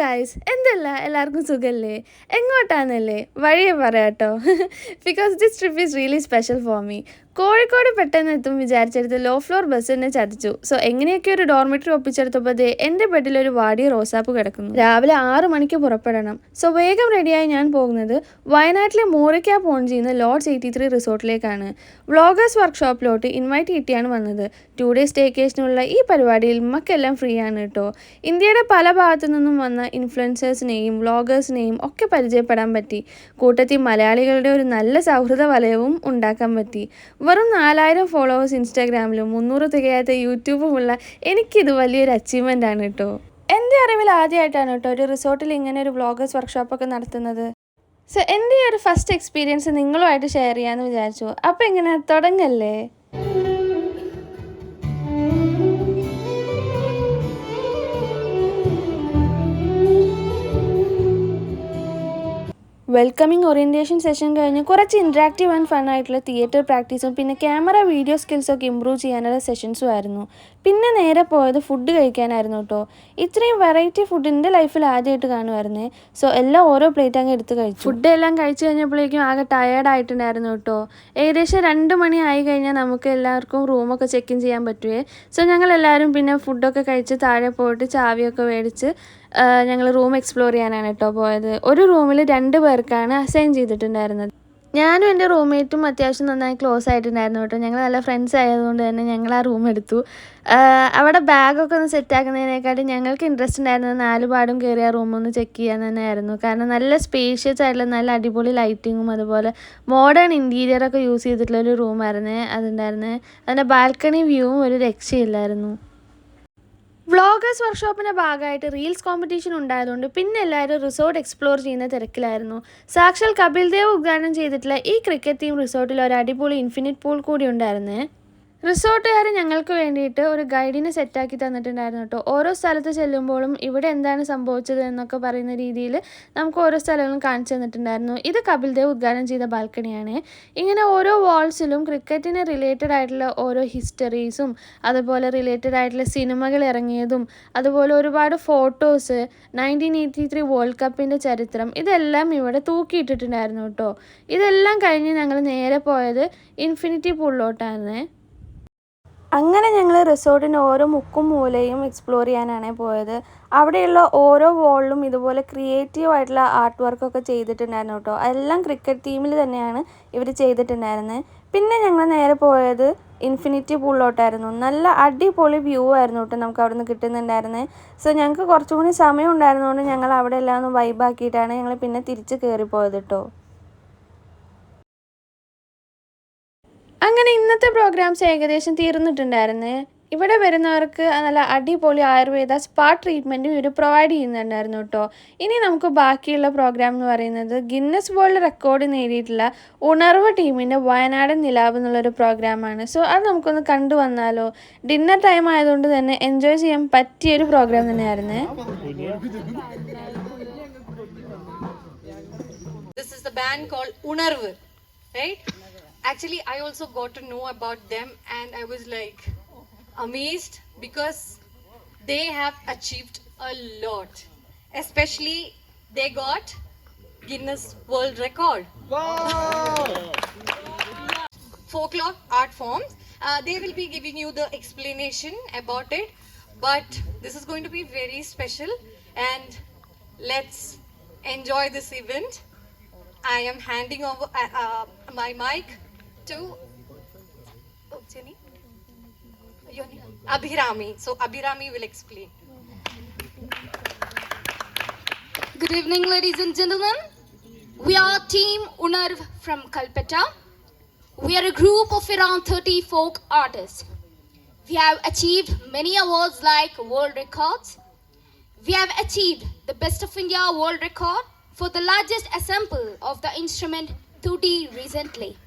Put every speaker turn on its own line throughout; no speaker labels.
Guys എന്തല്ല? എല്ലാവർക്കും സുഖമല്ലേ എങ്ങോട്ടാന്നല്ലേ? വഴിയെ പറയാട്ടോ. Because this trip is really special for me Kozhikode പെട്ടെന്ന് എത്തും വിചാരിച്ചെടുത്ത് ലോ ഫ്ലോർ ബസ് തന്നെ ചതിച്ചു. സോ എങ്ങനെയൊക്കെ ഒരു ഡോർമെറ്ററി ഒപ്പിച്ചെടുത്തപ്പോൾ എന്റെ ബെഡിൽ ഒരു വാടിയ റോസാപ്പ് കിടക്കുന്നു. രാവിലെ ആറ് മണിക്ക് പുറപ്പെടണം. സോ വേഗം റെഡിയായി ഞാൻ പോകുന്നത് വയനാട്ടിലെ മോറിക്ക ചെയ്യുന്ന ലോഡ്സ് എയ്റ്റി ത്രീ റിസോർട്ടിലേക്കാണ്. വ്ളോഗേഴ്സ് വർക്ക്ഷോപ്പിലോട്ട് ഇൻവൈറ്റ് കിട്ടിയാണ് വന്നത്. ടു ഡേ സ്റ്റേക്കേഷനുള്ള ഈ പരിപാടിയിൽ മക്കെല്ലാം ഫ്രീ ആണ് കേട്ടോ ഇന്ത്യയുടെ പല ഭാഗത്തു നിന്നും വന്ന ഇൻഫ്ലുവൻസേഴ്സിനെയും വ്ളോഗേഴ്സിനെയും ഒക്കെ പരിചയപ്പെടാൻ പറ്റി. കൂട്ടത്തിൽ മലയാളികളുടെ ഒരു നല്ല സൗഹൃദ വലയവും ഉണ്ടാക്കാൻ പറ്റി. വെറും നാലായിരം ഫോളോവേഴ്സ് ഇൻസ്റ്റാഗ്രാമിലും മുന്നൂറ് തികയാത്ത യൂട്യൂബുമുള്ള എനിക്കിത് വലിയൊരു അച്ചീവ്മെന്റ് ആണ് കേട്ടോ എന്റെ അറിവിൽ ആദ്യമായിട്ടാണ് കേട്ടോ ഒരു റിസോർട്ടിൽ ഇങ്ങനെ ഒരു വ്ളോഗേഴ്സ് വർക്ക്ഷോപ്പൊക്കെ നടത്തുന്നത്. സോ എന്റെ ഈ ഒരു ഫസ്റ്റ് എക്സ്പീരിയൻസ് നിങ്ങളുമായിട്ട് ഷെയർ ചെയ്യാമെന്ന് വിചാരിച്ചു. അപ്പോൾ എങ്ങനെ തുടങ്ങല്ലേ? വെൽക്കമിങ് ഓറിയന്റേഷൻ സെഷൻ കഴിഞ്ഞ് കുറച്ച് ഇൻട്രാക്റ്റീവ് ആൻഡ് ഫൺ ആയിട്ടുള്ള തിയേറ്റർ പ്രാക്ടീസും പിന്നെ ക്യാമറ വീഡിയോ സ്കിൽസൊക്കെ ഇമ്പ്രൂവ് ചെയ്യാനുള്ള സെഷൻസും ആയിരുന്നു. പിന്നെ നേരെ പോയത് ഫുഡ് കഴിക്കാനായിരുന്നു കേട്ടോ ഇത്രയും വെറൈറ്റി ഫുഡ് എന്റെ ലൈഫിൽ ആദ്യമായിട്ട് കാണുമായിരുന്നേ സോ എല്ലാം ഓരോ പ്ലേറ്റ് അങ്ങ് എടുത്ത് കഴിച്ചു. ഫുഡ് എല്ലാം കഴിച്ചു കഴിഞ്ഞപ്പോഴേക്കും ആകെ ടയേർഡ് ആയിട്ടുണ്ടായിരുന്നു കേട്ടോ ഏകദേശം രണ്ട് മണി ആയി കഴിഞ്ഞാൽ നമുക്ക് എല്ലാവർക്കും റൂമൊക്കെ ചെക്ക് ഇൻ ചെയ്യാൻ പറ്റുമേ സോ ഞങ്ങൾ എല്ലാവരും പിന്നെ ഫുഡൊക്കെ കഴിച്ച് താഴെ പോയിട്ട് ചാവിയൊക്കെ മേടിച്ച് ഞങ്ങൾ റൂം എക്സ്പ്ലോർ ചെയ്യാനാണ് കേട്ടോ പോയത്. ഒരു റൂമിൽ രണ്ട് പേർക്കാണ് അസൈൻ ചെയ്തിട്ടുണ്ടായിരുന്നത്. ഞാനും എന്റെ റൂംമേറ്റും അത്യാവശ്യം നന്നായി ക്ലോസ് ആയിട്ടുണ്ടായിരുന്നു കേട്ടോ ഞങ്ങൾ നല്ല ഫ്രണ്ട്സ് ആയതുകൊണ്ട് തന്നെ ഞങ്ങൾ ആ റൂം എടുത്തു. അവിടെ ബാഗൊക്കെ ഒന്ന് സെറ്റ് ആക്കുന്നതിനേക്കാട്ടി ഞങ്ങൾക്ക് ഇൻട്രസ്റ്റ് ഉണ്ടായിരുന്നത് നാല് പാടും കയറി ആ ഒന്ന് ചെക്ക് ചെയ്യാൻ തന്നെയായിരുന്നു കാരണം നല്ല സ്പേഷ്യസ് ആയിട്ടുള്ള നല്ല അടിപൊളി ലൈറ്റിങ്ങും അതുപോലെ മോഡേൺ ഇന്റീരിയറൊക്കെ യൂസ് ചെയ്തിട്ടുള്ള ഒരു റൂമായിരുന്നേ അതുണ്ടായിരുന്നേ. അതിന്റെ ബാൽക്കണി വ്യൂവും ഒരു രക്ഷയില്ലായിരുന്നു. വ്ളോഗേഴ്സ് വർക്ക്ഷോപ്പിന്റെ ഭാഗമായിട്ട് റീൽസ് കോമ്പറ്റീഷൻ ഉണ്ടായതുകൊണ്ട് പിന്നെ എല്ലാവരും റിസോർട്ട് എക്സ്പ്ലോർ ചെയ്യുന്ന തിരക്കിലായിരുന്നു. സാക്ഷാൽ കപിൽ ദേവ് ഉദ്ഘാടനം ചെയ്തിട്ടുള്ള ഈ ക്രിക്കറ്റ് ടീം റിസോർട്ടിൽ ഒരു അടിപൊളി ഇൻഫിനിറ്റ് പൂൾ കൂടി ഉണ്ടായിരുന്നേ. റിസോർട്ടുകാർ ഞങ്ങൾക്ക് വേണ്ടിയിട്ട് ഒരു ഗൈഡിനെ സെറ്റാക്കി തന്നിട്ടുണ്ടായിരുന്നു കേട്ടോ. ഓരോ സ്ഥലത്ത് ചെല്ലുമ്പോഴും ഇവിടെ എന്താണ് സംഭവിച്ചത് എന്നൊക്കെ പറയുന്ന രീതിയിൽ നമുക്ക് ഓരോ സ്ഥലങ്ങളും കാണിച്ചു തന്നിട്ടുണ്ടായിരുന്നു. ഇത് കപിൽ ദേവ് ഉദ്ഘാടനം ചെയ്ത ബാൽക്കണിയാണ്. ഇങ്ങനെ ഓരോ വാൾസിലും ക്രിക്കറ്റിന് റിലേറ്റഡ് ആയിട്ടുള്ള ഓരോ ഹിസ്റ്ററീസും അതുപോലെ റിലേറ്റഡ് ആയിട്ടുള്ള സിനിമകൾ ഇറങ്ങിയതും അതുപോലെ ഒരുപാട് photos nineteen eighty three world കപ്പിന്റെ ചരിത്രം ഇതെല്ലാം ഇവിടെ തൂക്കിയിട്ടിട്ടുണ്ടായിരുന്നു കേട്ടോ. ഇതെല്ലാം കഴിഞ്ഞ് ഞങ്ങൾ നേരെ പോയത് ഇൻഫിനിറ്റി പൂളിലോട്ടായിരുന്നേ അങ്ങനെ ഞങ്ങൾ റിസോർട്ടിന്റെ ഓരോ മുക്കും മൂലയും എക്സ്പ്ലോർ ചെയ്യാനാണ് പോയത്. അവിടെയുള്ള ഓരോ വോളിലും ഇതുപോലെ ക്രിയേറ്റീവ് ആയിട്ടുള്ള ആർട്ട് വർക്കൊക്കെ ചെയ്തിട്ടുണ്ടായിരുന്നു കേട്ടോ. എല്ലാം ക്രിക്കറ്റ് ടീമിൽ തന്നെയാണ് ഇവർ ചെയ്തിട്ടുണ്ടായിരുന്നത് പിന്നെ ഞങ്ങൾ നേരെ പോയത് ഇൻഫിനിറ്റി പൂളിലോട്ടായിരുന്നു. നല്ല അടിപൊളി വ്യൂ ആയിരുന്നു കേട്ടോ നമുക്ക് അവിടെ നിന്ന് കിട്ടുന്നുണ്ടായിരുന്നത് സോ ഞങ്ങൾക്ക് കുറച്ചുകൂടി സമയം ഉണ്ടായിരുന്നതുകൊണ്ട് ഞങ്ങൾ അവിടെ എല്ലാം ഒന്ന് വൈബാക്കിയിട്ടാണ് ഞങ്ങൾ പിന്നെ തിരിച്ച് കയറിപ്പോയത് കേട്ടോ. അങ്ങനെ ഇന്നത്തെ പ്രോഗ്രാംസ് ഏകദേശം തീർന്നിട്ടുണ്ടായിരുന്നു. ഇവിടെ വരുന്നവർക്ക് നല്ല അടിപൊളി ആയുർവേദ സ്പാ ട്രീറ്റ്മെന്റും ഇവർ പ്രൊവൈഡ് ചെയ്യുന്നുണ്ടായിരുന്നു കേട്ടോ. ഇനി നമുക്ക് ബാക്കിയുള്ള പ്രോഗ്രാം എന്ന് പറയുന്നത് ഗിന്നസ് വേൾഡ് റെക്കോർഡ് നേടിയിട്ടുള്ള ഉണർവ് ടീമിന്റെ വയനാടൻ നിലാവ് എന്നുള്ളൊരു പ്രോഗ്രാമാണ് സോ അത് നമുക്കൊന്ന് കണ്ടു വന്നാലോ? ഡിന്നർ ടൈം ആയതുകൊണ്ട് തന്നെ എൻജോയ് ചെയ്യാൻ പറ്റിയൊരു പ്രോഗ്രാം തന്നെയായിരുന്നു.
Right? Actually, I also got to know about them and I was like amazed because they have achieved a lot. Especially, they got Guinness World Record. wow Folklore art forms. Uh, they will be giving you the explanation about it, but this is going to be very special and let's enjoy this event. I am handing over uh, uh, my mic to oh, Jenny? Name? Abhirami. So Abhirami will explain.
Good evening, ladies and gentlemen. We are Team Unarv from Kalpetta. We are a group of around 30 folk artists. We have achieved many awards like world records. We have achieved the Best of India world record for the largest ensemble of the instrument Tutti recently.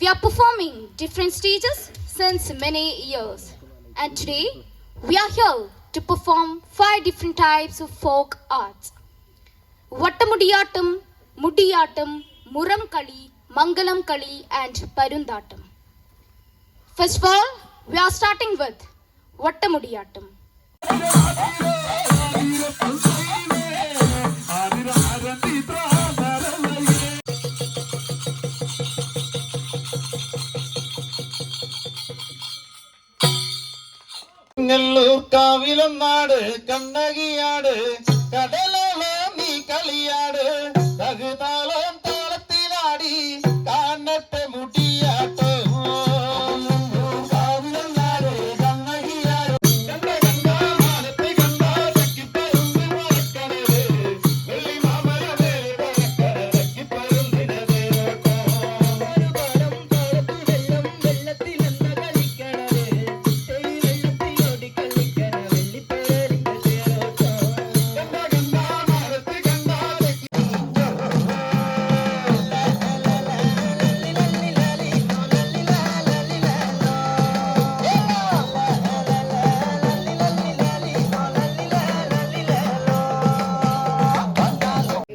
We are performing different stages since many years. And today, we are here to perform five different types of folk arts. വട്ടമുടിയാട്ടം Mudiyattam മുറം കളി മംഗലം കളി and പരുന്താട്ടം first of all we are starting with വട്ടമുടിയാട്ടം
Thank Kodungallur കാവിലൊന്നാട് കണ്ണകിയാട് കടലോ നീ കളിയാട് തകുതാളം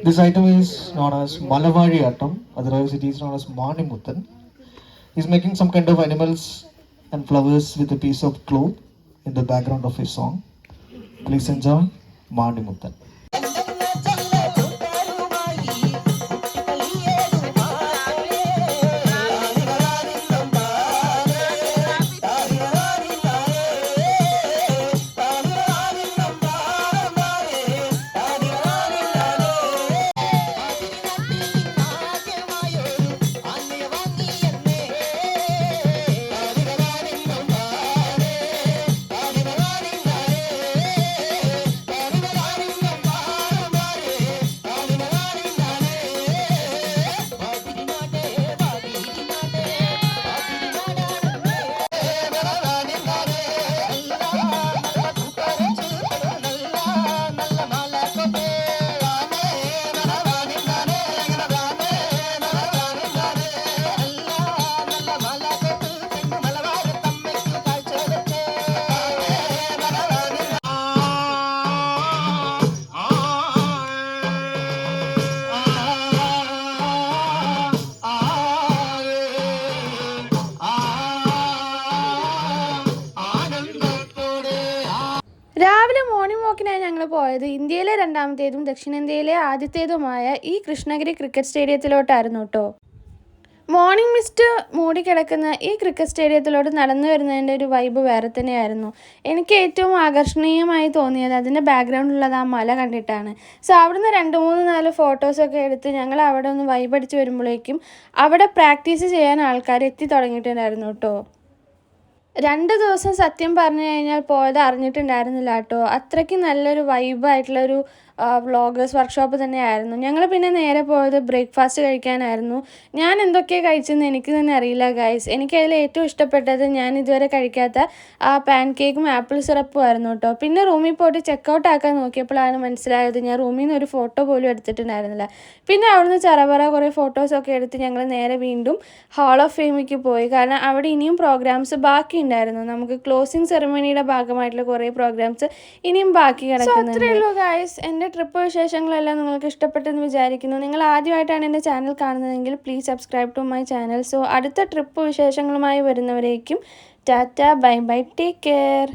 This item is known as Malavari Atom, otherwise it is known as Manimuttan. He's making some kind of animals and flowers with a piece of cloth in the background of his song. Please enjoy Manimuttan.
പോയത് ഇന്ത്യയിലെ രണ്ടാമത്തേതും ദക്ഷിണേന്ത്യയിലെ ആദ്യത്തേതുമായ ഈ Krishnagiri cricket സ്റ്റേഡിയത്തിലോട്ടായിരുന്നു കേട്ടോ. Morning mist മൂടിക്കിടക്കുന്ന ഈ cricket സ്റ്റേഡിയത്തിലോട്ട് നടന്നു വരുന്നതിന്റെ ഒരു വൈബ് വേറെ തന്നെയായിരുന്നു. എനിക്ക് ഏറ്റവും ആകർഷണീയമായി തോന്നിയത് അതിന്റെ ബാക്ക്ഗ്രൗണ്ടിലുള്ളത് ആ മല കണ്ടിട്ടാണ്. സോ അവിടുന്ന് രണ്ട് മൂന്ന് നാല് ഫോട്ടോസൊക്കെ എടുത്ത് ഞങ്ങൾ അവിടെ ഒന്ന് വൈബ് അടിച്ച് വരുമ്പോഴേക്കും അവിടെ പ്രാക്ടീസ് ചെയ്യാൻ ആൾക്കാർ എത്തി തുടങ്ങിയിട്ടുണ്ടായിരുന്നു കേട്ടോ. രണ്ട് ദിവസം സത്യം പറഞ്ഞു കഴിഞ്ഞാൽ പോയത് അറിഞ്ഞിട്ടുണ്ടായിരുന്നില്ല കേട്ടോ. അത്രയ്ക്ക് നല്ലൊരു വൈബായിട്ടുള്ളൊരു വ്ളോഗേഴ്സ് വർക്ക്ഷോപ്പ് തന്നെയായിരുന്നു. ഞങ്ങൾ പിന്നെ നേരെ പോയത് ബ്രേക്ക്ഫാസ്റ്റ് കഴിക്കാനായിരുന്നു. ഞാൻ എന്തൊക്കെയാണ് കഴിച്ചതെന്ന് എനിക്ക് തന്നെ അറിയില്ല ഗൈസ് എനിക്കതിൽ ഏറ്റവും ഇഷ്ടപ്പെട്ടത് ഞാൻ ഇതുവരെ കഴിക്കാത്ത ആ പാൻ കേക്കും ആപ്പിൾ സിറപ്പും ആയിരുന്നു കേട്ടോ. പിന്നെ റൂമിൽ പോയിട്ട് ചെക്കൗട്ട് ആക്കാൻ നോക്കിയപ്പോഴാണ് മനസ്സിലായത് ഞാൻ റൂമിൽ നിന്ന് ഒരു ഫോട്ടോ പോലും എടുത്തിട്ടുണ്ടായിരുന്നില്ല. പിന്നെ അവിടുന്ന് ചറപറ കുറേ ഫോട്ടോസൊക്കെ എടുത്ത് ഞങ്ങൾ നേരെ വീണ്ടും ഹാൾ ഓഫ് ഫെയിമിലേക്ക് പോയി. കാരണം അവിടെ ഇനിയും പ്രോഗ്രാംസ് ബാക്കി ഉണ്ടായിരുന്നു. നമുക്ക് ക്ലോസിംഗ് സെറമണിയുടെ ഭാഗമായിട്ടുള്ള കുറേ പ്രോഗ്രാംസ് ഇനിയും ബാക്കി കിടക്കുന്നുണ്ട്. എന്റെ എന്റെ ട്രിപ്പ് വിശേഷങ്ങളെല്ലാം നിങ്ങൾക്ക് ഇഷ്ടപ്പെട്ടെന്ന് വിചാരിക്കുന്നു. നിങ്ങൾ ആദ്യമായിട്ടാണ് എന്റെ ചാനൽ കാണുന്നതെങ്കിൽ please subscribe to my channel so അടുത്ത ട്രിപ്പ് വിശേഷങ്ങളുമായി വരുന്നവരേക്കും tata bye bye take care